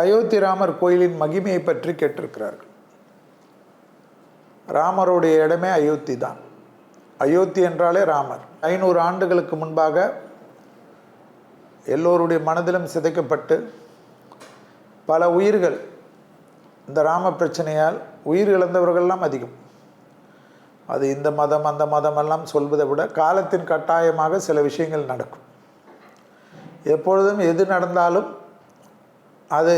அயோத்தி ராமர் கோயிலின் மகிமையை பற்றி கேட்டிருக்கிறார்கள். ராமருடைய இடமே அயோத்தி தான். அயோத்தி என்றாலே ராமர். ஐநூறு ஆண்டுகளுக்கு முன்பாக எல்லோருடைய மனதிலும் சிதைக்கப்பட்டு பல உயிர்கள் இந்த ராம பிரச்சனையால் உயிர் இழந்தவர்கள்லாம் அதிகம். அது இந்த மதம் அந்த மதம் எல்லாம் சொல்வதை விட காலத்தின் கட்டாயமாக சில விஷயங்கள் நடக்கும். எப்பொழுதும் எது நடந்தாலும் அது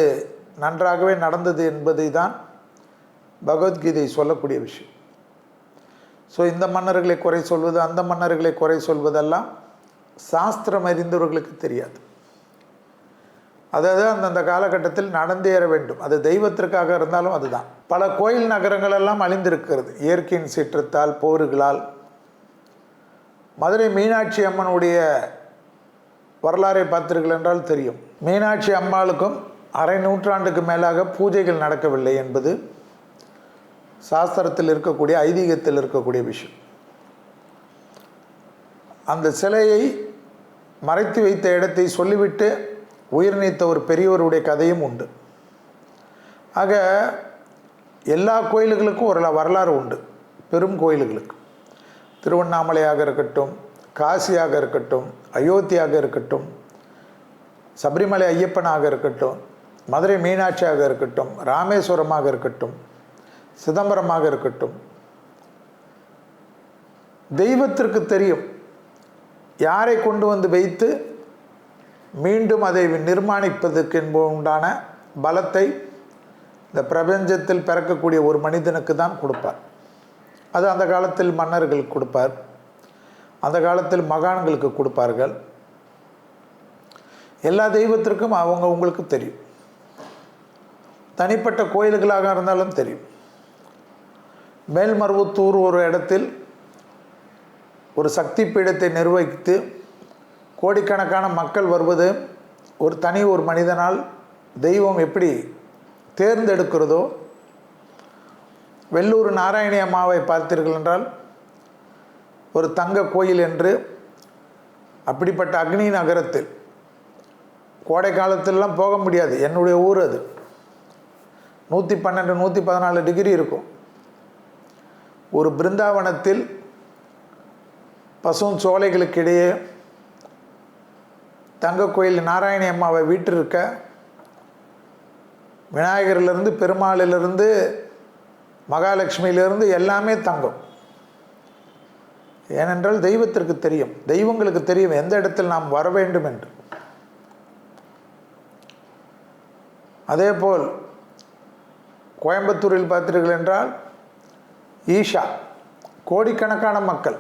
நன்றாகவே நடந்தது என்பதை தான் பகவத்கீதை சொல்லக்கூடிய விஷயம். ஸோ இந்த மன்னர்களை குறை சொல்வது அந்த மன்னர்களை குறை சொல்வதெல்லாம் சாஸ்திரம் அறிந்தவர்களுக்கு தெரியாது. அதாவது அந்தந்த காலகட்டத்தில் நடந்தேற வேண்டும். அது தெய்வத்திற்காக இருந்தாலும் அதுதான். பல கோயில் நகரங்கள் எல்லாம் அழிந்திருக்கிறது. இயற்கையின் சீற்றத்தால் போர்களால். மதுரை மீனாட்சி அம்மனுடைய வரலாறை பார்த்தீர்கள் என்றால் தெரியும். மீனாட்சி அம்மாளுக்கும் அரை நூற்றாண்டுக்கு மேலாக பூஜைகள் நடக்கவில்லை என்பது சாஸ்திரத்தில் இருக்கக்கூடிய ஐதீகத்தில் இருக்கக்கூடிய விஷயம். அந்த சிலையை மறைத்து வைத்த இடத்தை சொல்லிவிட்டு உயிர் நீத்த ஒரு பெரியவருடைய கதையும் உண்டு. ஆக எல்லா கோயில்களுக்கும் ஒரு வரலாறு உண்டு. பெரும் கோயில்களுக்கு. திருவண்ணாமலையாக இருக்கட்டும் காசியாக இருக்கட்டும் அயோத்தியாக இருக்கட்டும் சபரிமலை ஐயப்பனாக இருக்கட்டும் மதுரை மீனாட்சியாக இருக்கட்டும் ராமேஸ்வரமாக இருக்கட்டும் சிதம்பரமாக இருக்கட்டும் தெய்வத்திற்கு தெரியும் யாரை கொண்டு வந்து வைத்து மீண்டும் அதை நிர்மாணிப்பதற்கு உண்டான பலத்தை இந்த பிரபஞ்சத்தில் பிறக்கக்கூடிய ஒரு மனிதனுக்கு தான் கொடுப்பார். அது அந்த காலத்தில் மன்னர்களுக்கு கொடுப்பார். அந்த காலத்தில் மகான்களுக்கு கொடுப்பார்கள். எல்லா தெய்வத்திற்கும் அவங்க உங்களுக்கு தெரியும். தனிப்பட்ட கோயில்களாக இருந்தாலும் தெரியும். மேல்மருவத்தூர் ஒரு இடத்தில் ஒரு சக்தி பீடத்தை நிர்வகித்து கோடிக்கணக்கான மக்கள் வருவது ஒரு தனி ஒரு மனிதனால் தெய்வம் எப்படி தேர்ந்தெடுக்கிறதோ வெள்ளூர் நாராயணி அம்மாவை பார்த்தீர்கள் என்றால் ஒரு தங்க கோயில் என்று அப்படிப்பட்ட அக்னி நகரத்தில் கோடை காலத்திலலாம் போக முடியாது. என்னுடைய ஊர் அது. நூற்றி பன்னெண்டு நூற்றி பதினாலு டிகிரி இருக்கும். ஒரு பிருந்தாவனத்தில் பசும் சோலைகளுக்கு இடையே தங்க கோயில் நாராயணி அம்மாவை வீட்டிருக்க விநாயகர்லேருந்து பெருமாளிலிருந்து மகாலட்சுமியிலிருந்து எல்லாமே தங்கம். ஏனென்றால் தெய்வத்திற்கு தெரியும். தெய்வங்களுக்கு தெரியும் எந்த இடத்தில் நாம் வர வேண்டும் என்று அதேபோல் கோயம்புத்தூரில் பார்த்தீர்கள் என்றால் ஈஷா கோடிக்கணக்கான மக்கள்.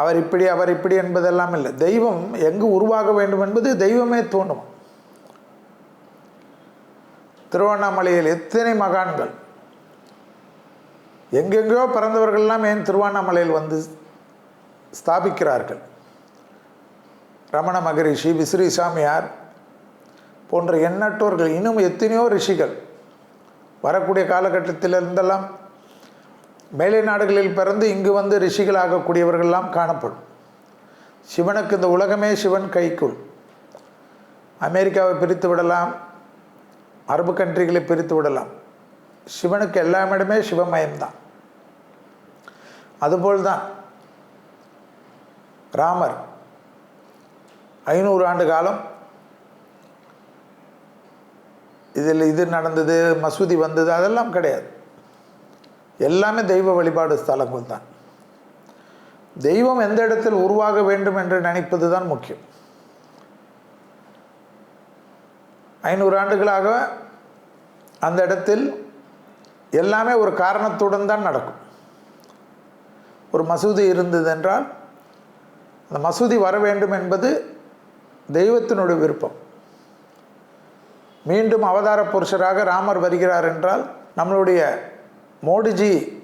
அவர் இப்படி அவர் இப்படி என்பதெல்லாம் இல்லை. தெய்வம் எங்கு உருவாக வேண்டும் என்பது தெய்வமே தோணும் திருவண்ணாமலையில் எத்தனை மகான்கள்? எங்கெங்கேயோ பிறந்தவர்கள்லாம் ஏன் திருவண்ணாமலையில் வந்து ஸ்தாபிக்கிறார்கள்? ரமண மகரிஷி விஸ்ரீசாமியார் போன்ற எண்ணற்றோர்கள் இன்னும் எத்தனையோ ரிஷிகள் வரக்கூடிய காலகட்டத்தில் இருந்தெல்லாம் மேலை நாடுகளில் பிறந்து இங்கு வந்து ரிஷிகளாகக்கூடியவர்கள்லாம் காணப்படும். சிவனுக்கு இந்த உலகமே சிவன் கைக்குள். அமெரிக்காவை பிரித்து விடலாம். அரபு கண்ட்ரிகளை பிரித்து விடலாம். சிவனுக்கு எல்லா இடமே சிவமயம்தான். அதுபோல் தான் ராமர் ஐநூறு ஆண்டு காலம் இதில் இது நடந்தது மசூதி வந்தது அதெல்லாம் கிடையாது. எல்லாமே தெய்வ வழிபாடு ஸ்தலங்கள் தான். தெய்வம் எந்த இடத்தில் உருவாக வேண்டும் என்று நினைப்பது தான் முக்கியம். ஐநூறு ஆண்டுகளாக அந்த இடத்தில் எல்லாமே ஒரு காரணத்துடன் தான் நடக்கும். ஒரு மசூதி இருந்தது என்றால் அந்த மசூதி வர வேண்டும் என்பது தெய்வத்தினுடைய விருப்பம். மீண்டும் அவதார புருஷராக ராமர் வருகிறார் என்றால் நம்மளுடைய மோடிஜி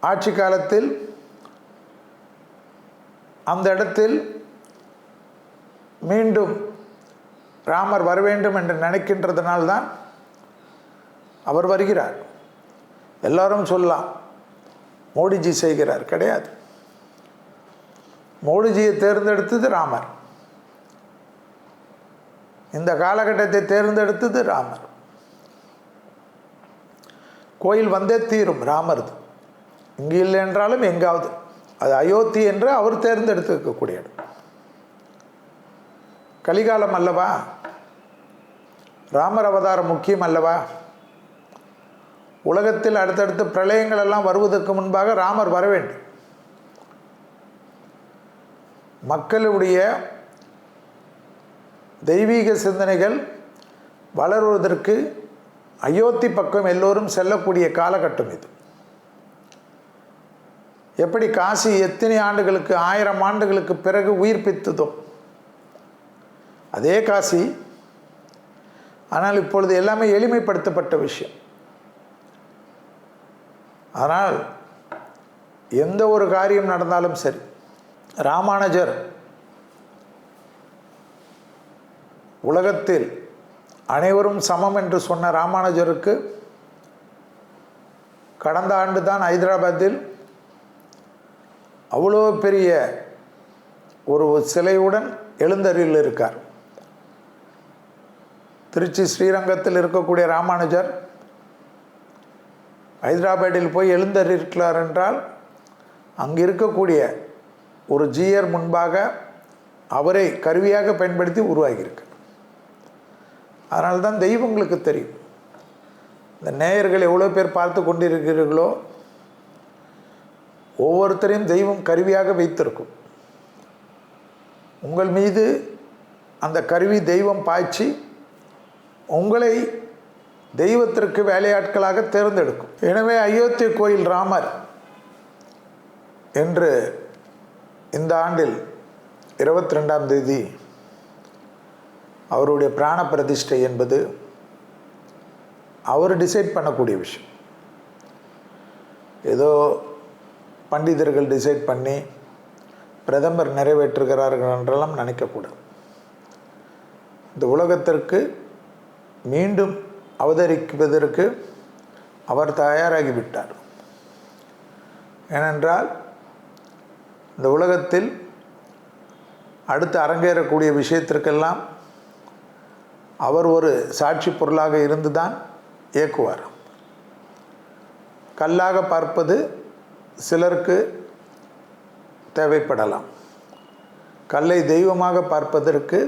ஆட்சி காலத்தில் அந்த இடத்தில் மீண்டும் ராமர் வர வேண்டும் என்று நினைக்கின்றதுனால்தான் அவர் வருகிறார். எல்லாரும் சொல்லலாம் மோடிஜி செய்கிறார். கிடையாது. மோடிஜியை தேர்ந்தெடுத்தது ராமர். இந்த காலகட்டத்தை தேர்ந்தெடுத்தது ராமர். கோயில் வந்தே தீரும் ராமர்து இங்கே இல்லை என்றாலும் எங்காவது. அது அயோத்தி என்று அவர் தேர்ந்தெடுத்துக்கக்கூடிய இடம் கலிகாலம் அல்லவா? ராமர் அவதாரம் முக்கியம் அல்லவா? உலகத்தில் அடுத்தடுத்து பிரளயங்கள் எல்லாம் வருவதற்கு முன்பாக ராமர் வர வேண்டும். மக்களுடைய தெய்வீக சிந்தனைகள் வளருவதற்கு அயோத்தி பக்கம் எல்லோரும் செல்லக்கூடிய காலகட்டம் இது. எப்படி காசி எத்தனை ஆண்டுகளுக்கு ஆயிரம் ஆண்டுகளுக்கு பிறகு உயிர்ப்பித்ததோ? அதே காசி ஆனால் இப்பொழுது எல்லாமே எளிமைப்படுத்தப்பட்ட விஷயம். ஆனால் எந்த ஒரு காரியம் நடந்தாலும் சரி ராமானுஜர் உலகத்தில் அனைவரும் சமம் என்று சொன்ன ராமானுஜருக்கு கடந்த ஆண்டு தான் ஹைதராபாத்தில் அவ்வளோ பெரிய ஒரு சிலையுடன் எழுந்தருளில் இருக்கார். திருச்சி ஸ்ரீரங்கத்தில் இருக்கக்கூடிய ராமானுஜர் ஹைதராபாத்தில் போய் எழுந்தருக்கிறார் என்றால் அங்கு இருக்கக்கூடிய ஒரு ஜீயர் முன்பாக அவரை கருவியாக பயன்படுத்தி உருவாகியிருக்கு. அதனால தான் தெய்வங்களுக்கு தெரியும். இந்த நேயர்கள் எவ்வளோ பேர் பார்த்து கொண்டிருக்கிறீர்களோ ஒவ்வொருத்தரையும் தெய்வம் கருவியாக வைத்திருக்கும். உங்கள் மீது அந்த கருவி தெய்வம் பாய்ச்சி உங்களை தெய்வத்திற்கு வேலையாட்களாக தேர்ந்தெடுக்கும். எனவே அயோத்தி கோயில் ராமர் என்று இந்த ஆண்டில் இருபத்தி ரெண்டாம் தேதி அவருடைய பிராண பிரதிஷ்டை என்பது அவர் டிசைட் பண்ணக்கூடிய விஷயம். ஏதோ பண்டிதர்கள் டிசைட் பண்ணி பிரதமர் நிறைவேற்றுகிறார்கள் என்றெல்லாம் நினைக்கக்கூடாது. இந்த உலகத்திற்கு மீண்டும் அவதரிப்பதற்கு அவர் தயாராகிவிட்டார். ஏனென்றால் இந்த உலகத்தில் அடுத்து அரங்கேறக்கூடிய விஷயத்திற்கெல்லாம் அவர் ஒரு சாட்சி பொருளாக இருந்து தான் இயக்குவார். கல்லாக பார்ப்பது சிலருக்கு தேவைப்படலாம். கல்லை தெய்வமாக பார்ப்பதற்கு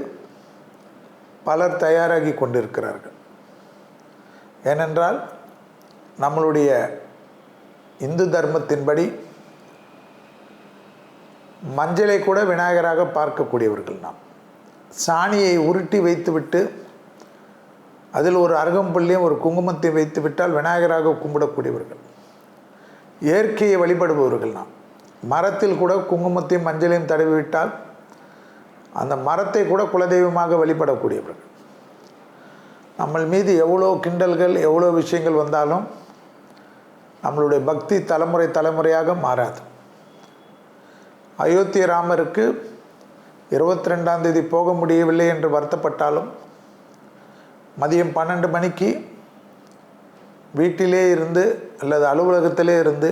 பலர் தயாராகி கொண்டிருக்கிறார்கள். ஏனென்றால் நம்மளுடைய இந்து தர்மத்தின்படி மஞ்சளை கூட விநாயகராக பார்க்கக்கூடியவர்கள் நாம். சாணியை உருட்டி வைத்துவிட்டு அதில் ஒரு அருகம்புள்ளியும் ஒரு குங்குமத்தை வைத்து விட்டால் விநாயகராக கும்பிடக்கூடியவர்கள். இயற்கையை வழிபடுபவர்கள் நாம். மரத்தில் கூட குங்குமத்தையும் மஞ்சளையும் தடவிவிட்டால் அந்த மரத்தை கூட குலதெய்வமாக வழிபடக்கூடியவர்கள். நம்ம மீது எவ்வளோ கிண்டல்கள் எவ்வளோ விஷயங்கள் வந்தாலும் நம்மளுடைய பக்தி தலைமுறை தலைமுறையாக மாறாது. அயோத்திய ராமருக்கு இருபத்தி ரெண்டாம் தேதி போக முடியவில்லை என்று வருத்தப்பட்டாலும் மதியம் பன்னெண்டு மணிக்கு வீட்டிலே இருந்து அல்லது அலுவலகத்திலே இருந்து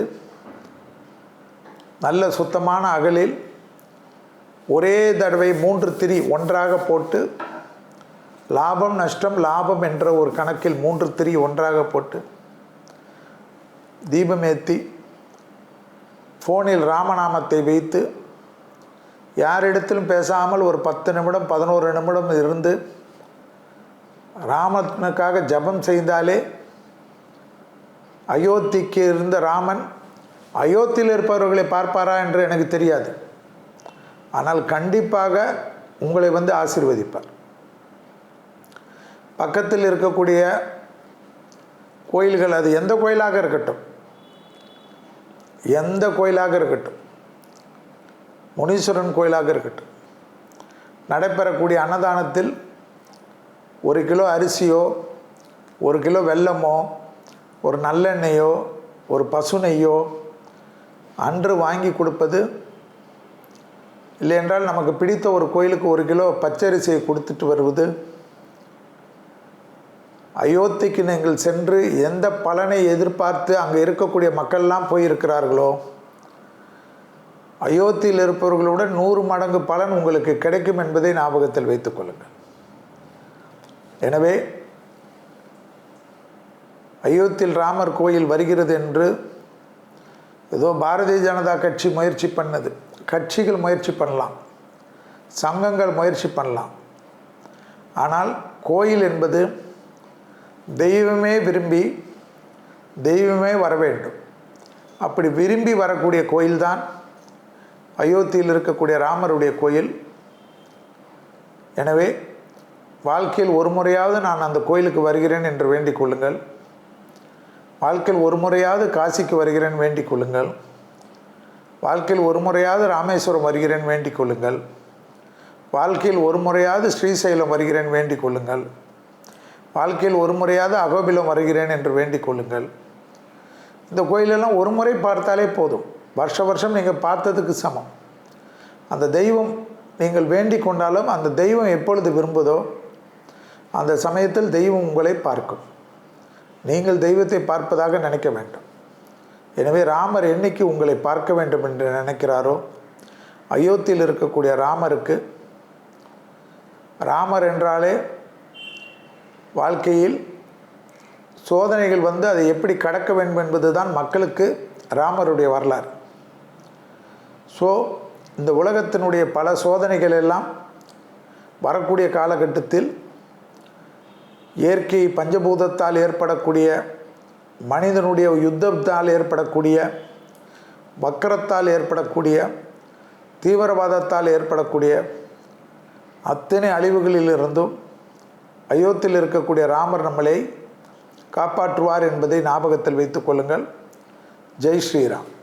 நல்ல சுத்தமான அகலில் ஒரே தடவை மூன்று திரி ஒன்றாக போட்டு லாபம் நஷ்டம் லாபம் என்ற ஒரு கணக்கில் மூன்று திரி ஒன்றாக போட்டு தீபம் ஏற்றி ஃபோனில் ராமநாமத்தை வைத்து யாரிடத்திலும் பேசாமல் ஒரு பத்து நிமிடம் பதினோரு நிமிடம் இருந்து ராமனுக்காக ஜபம் செய்தாலே அயோத்திக்கு இருந்த ராமன் அயோத்தியில் இருப்பவர்களை பார்ப்பாரா என்று எனக்கு தெரியாது. ஆனால் கண்டிப்பாக உங்களை வந்து ஆசீர்வதிப்பார். பக்கத்தில் இருக்கக்கூடிய கோயில்கள் அது எந்த கோயிலாக இருக்கட்டும் எந்த கோயிலாக இருக்கட்டும் முனீஸ்வரன் கோயிலாக இருக்கட்டும் நடைபெறக்கூடிய அன்னதானத்தில் ஒரு கிலோ அரிசியோ ஒரு கிலோ வெல்லமோ ஒரு நல்லெண்ணெயோ ஒரு பசு நெய்யோ அன்று வாங்கி கொடுப்பது இல்லை என்றால் நமக்கு பிடித்த ஒரு கோயிலுக்கு ஒரு கிலோ பச்சரிசியை கொடுத்துட்டு வருவது. அயோத்திக்கு நீங்கள் சென்று எந்த பலனை எதிர்பார்த்து அங்கே இருக்கக்கூடிய மக்கள்லாம் போயிருக்கிறார்களோ அயோத்தியில் இருப்பவர்களுடன் நூறு மடங்கு பலன் உங்களுக்கு கிடைக்கும் என்பதை ஞாபகத்தில் வைத்துக்கொள்ளுங்கள் எனவே அயோத்தியில் ராமர் கோயில் வருகிறது என்று ஏதோ பாரதிய ஜனதா கட்சி முயற்சி பண்ணது. கட்சிகள் முயற்சி பண்ணலாம். சங்கங்கள் முயற்சி பண்ணலாம். ஆனால் கோயில் என்பது தெய்வமே விரும்பி தெய்வமே வர வேண்டும். அப்படி விரும்பி வரக்கூடிய கோயில்தான் அயோத்தியில் இருக்கக்கூடிய ராமருடைய கோயில். எனவே வாழ்க்கையில் ஒரு முறையாவது நான் அந்த கோயிலுக்கு வருகிறேன் என்று வேண்டிக் கொள்ளுங்கள். வாழ்க்கையில் ஒரு முறையாவது காசிக்கு வருகிறேன் வேண்டிக் கொள்ளுங்கள். வாழ்க்கையில் ஒரு முறையாவது ராமேஸ்வரம் வருகிறேன் வேண்டிக் கொள்ளுங்கள். வாழ்க்கையில் ஒரு முறையாவது ஸ்ரீசைலம் வருகிறேன் வேண்டிக் கொள்ளுங்கள். வாழ்க்கையில் ஒரு முறையாவது அகோபிலம் வருகிறேன் என்று வேண்டிக் கொள்ளுங்கள். இந்த கோயிலெல்லாம் ஒரு முறை பார்த்தாலே போதும். வருஷ வருஷம் நீங்கள் பார்த்ததுக்கு சமம். அந்த தெய்வம் நீங்கள் வேண்டிக் கொண்டாலும் அந்த தெய்வம் எப்பொழுது விரும்புதோ அந்த சமயத்தில் தெய்வம் உங்களை பார்க்கும். நீங்கள் தெய்வத்தை பார்ப்பதாக நினைக்க வேண்டும். எனவே ராமர் என்னைக்கு உங்களை பார்க்க வேண்டும் என்று நினைக்கிறாரோ? அயோத்தியில் இருக்கக்கூடிய ராமருக்கு ராமர் என்றாலே வாழ்க்கையில் சோதனைகள் வந்து அதை எப்படி கடக்க வேண்டும் என்பது தான் மக்களுக்கு ராமருடைய வரலாறு. ஸோ இந்த உலகத்தினுடைய பல சோதனைகள் எல்லாம் வரக்கூடிய காலகட்டத்தில் இயற்கை பஞ்சபூதத்தால் ஏற்படக்கூடிய மனிதனுடைய யுத்தத்தால் ஏற்படக்கூடிய வக்கரத்தால் ஏற்படக்கூடிய தீவிரவாதத்தால் ஏற்படக்கூடிய அத்தனை அழிவுகளிலிருந்தும் அயோத்தியில் இருக்கக்கூடிய ராமர் நம்மளை காப்பாற்றுவார் என்பதை ஞாபகத்தில் வைத்துக் கொள்ளுங்கள். ஜெய் ஸ்ரீராம்.